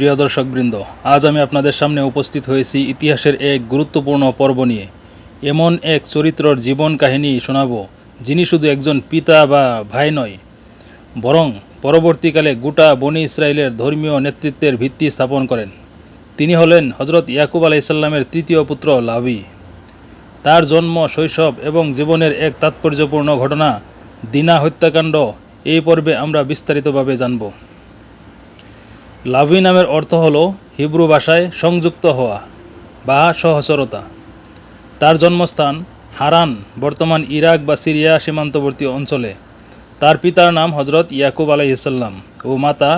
প্রিয় দর্শকবৃন্দ, আজ আমি আপনাদের সামনে উপস্থিত হয়েছি ইতিহাসের এক গুরুত্বপূর্ণ পর্ব নিয়ে। এমন এক চরিত্রর জীবন কাহিনী শোনাব, যিনি শুধু একজন পিতা বা ভাই নয়, বরং পরবর্তীকালে গোটা বনি ইসরায়েলের ধর্মীয় নেতৃত্বের ভিত্তি স্থাপন করেন। তিনি হলেন হজরত ইয়াকুব আলাইসাল্লামের তৃতীয় পুত্র লাভি তার জন্ম, শৈশব এবং জীবনের এক তাৎপর্যপূর্ণ ঘটনা, দিনা হত্যাকাণ্ড, এই পর্বে আমরা বিস্তারিতভাবে জানব। লাভি নামের অর্থ হল হিব্রু ভাষায় সংযুক্ত হওয়া বা সহচরতা। তার জন্মস্থান হারান, বর্তমান ইরাক বা সিরিয়া সীমান্তবর্তী অঞ্চলে। তার পিতার নাম হজরত ইয়াকুব আলাইসাল্লাম ও মাতা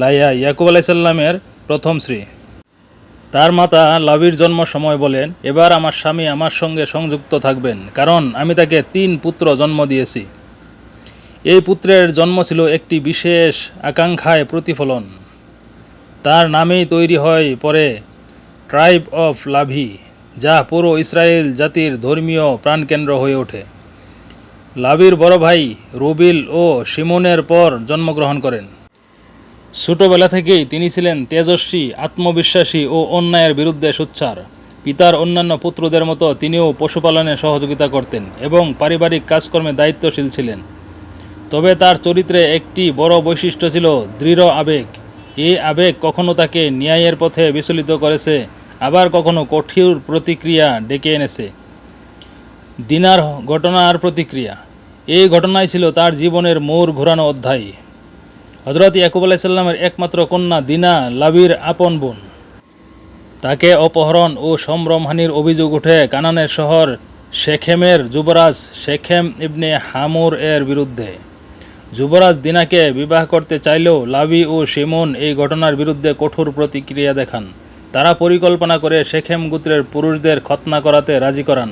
লাইয়া ইয়াকুব আলাইসাল্লামের প্রথম শ্রী তার মাতা লাভির জন্ম সময় বলেন, এবার আমার স্বামী আমার সঙ্গে সংযুক্ত থাকবেন, কারণ আমি তাকে তিন পুত্র জন্ম দিয়েছি। এই পুত্রের জন্ম ছিল একটি বিশেষ আকাঙ্ক্ষায় প্রতিফলন। তার নামেই তৈরি হয় পরে ট্রাইব অফ লাভি, যা পুরো ইসরায়েল জাতির ধর্মীয় প্রাণকেন্দ্র হয়ে ওঠে। লাভির বড় ভাই রুবিল ও সিমনের পর জন্মগ্রহণ করেন। ছোটবেলা থেকেই তিনি ছিলেন তেজস্বী, আত্মবিশ্বাসী ও অন্যায়ের বিরুদ্ধে সোচ্চার। পিতার অন্যান্য পুত্রদের মতো তিনিও পশুপালনে সহযোগিতা করতেন এবং পারিবারিক কাজকর্মে দায়িত্বশীল ছিলেন। তবে তার চরিত্রে একটি বড় বৈশিষ্ট্য ছিল দৃঢ় আবেগ। এই আবেগ কখনো তাকে ন্যায়ের পথে বিচলিত করেছে, আবার কখনো কঠিন প্রতিক্রিয়া ডেকে এনেছে। দিনার ঘটনার প্রতিক্রিয়া। এই ঘটনাই ছিল তার জীবনের মোড় ঘোরানো অধ্যায়। হজরত ইয়াকুব আলাইসাল্লামের একমাত্র কন্যা দিনা লাবির আপন বোন। তাকে অপহরণ ও সম্ভ্রমহানির অভিযোগ উঠে কানানের শহর শেখেমের যুবরাজ শেখেম ইবনে হামুর এর বিরুদ্ধে। যুবরাজ দিনাকে বিবাহ করতে চাইলেও লাভি ও সিমন এই ঘটনার বিরুদ্ধে কঠোর প্রতিক্রিয়া দেখান। তারা পরিকল্পনা করে শেখেম গোত্রের পুরুষদের খতনা করাতে রাজি করান।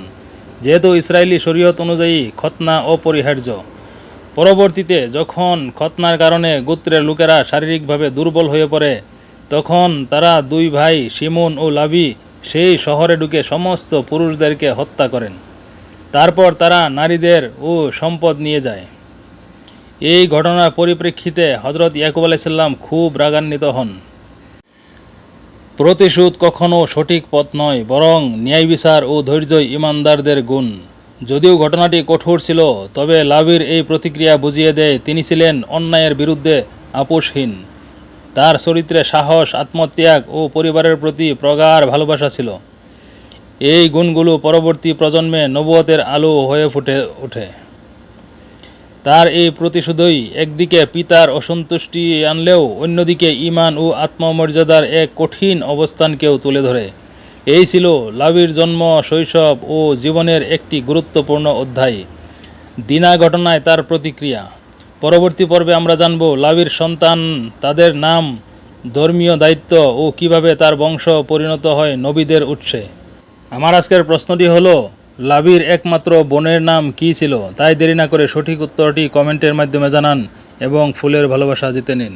যেহেতু ইসরায়েলি শরীয়ত অনুযায়ী খতনা অপরিহার্য। পরবর্তীতে যখন খতনার কারণে গোত্রের লোকেরা শারীরিকভাবে দুর্বল হয়ে পড়ে, তখন তারা দুই ভাই সিমন ও লাভি সেই শহরে ঢুকে সমস্ত পুরুষদেরকে হত্যা করেন। তারপর তারা নারীদের ও সম্পদ নিয়ে যায়। এই ঘটনার পরিপ্রেক্ষিতে হজরত ইয়াকুব আলাইসাল্লাম খুব রাগান্বিত হন। প্রতিশোধ কখনও সঠিক পথ নয়, বরং ন্যায় বিচার ও ধৈর্যই ইমানদারদের গুণ। যদিও ঘটনাটি কঠোর ছিল, তবে লাভির এই প্রতিক্রিয়া বুঝিয়ে দেয় তিনি ছিলেন অন্যায়ের বিরুদ্ধে আপোষহীন। তার চরিত্রে সাহস, আত্মত্যাগ ও পরিবারের প্রতি প্রগাঢ় ভালোবাসা ছিল। এই গুণগুলো পরবর্তী প্রজন্মে নবুয়তের আলো হয়ে ফুটে ওঠে। তার এই প্রতিশোধই একদিকে পিতার অসন্তুষ্টি আনলেও অন্যদিকে ইমান ও আত্মমর্যাদার এক কঠিন অবস্থানকেও তুলে ধরে। এই ছিল লাভির জন্ম, শৈশব ও জীবনের একটি গুরুত্বপূর্ণ অধ্যায়। দিনা ঘটনায় তার প্রতিক্রিয়া। পরবর্তী পর্বে আমরা জানব লাভির সন্তান, তাদের নাম, ধর্মীয় দায়িত্ব ও কীভাবে তার বংশ পরিণত হয় নবীদের উৎসে। আমার আজকের প্রশ্নটি হলো লাভির একমাত্র বোনের নাম কি ছিল? তাই দেরি না করে সঠিক উত্তরটি কমেন্টের মাধ্যমে জানান এবং ফুলের ভালোবাসা জিতে নিন।